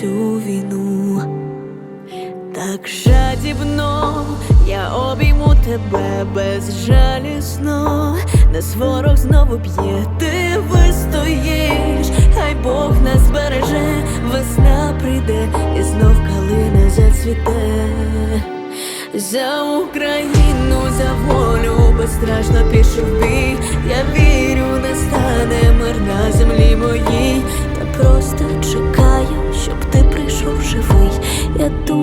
цю війну. Так жадібно я обійму тебе безжалісно, нас ворог знову б'є, ти вистоїш, хай Бог нас береже, весна прийде і знов калина зацвіте. За Україну, за волю безстрашно пішов бій. Я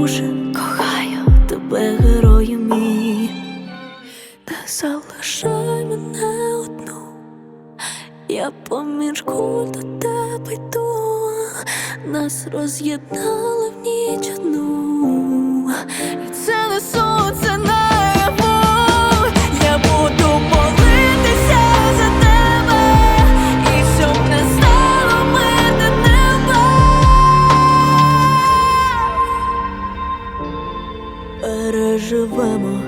Дуже кохаю тебе, герою мій. Не залишай мене одну. Я поміж куль до тебе йду, нас роз'єднали в ніч Переживемо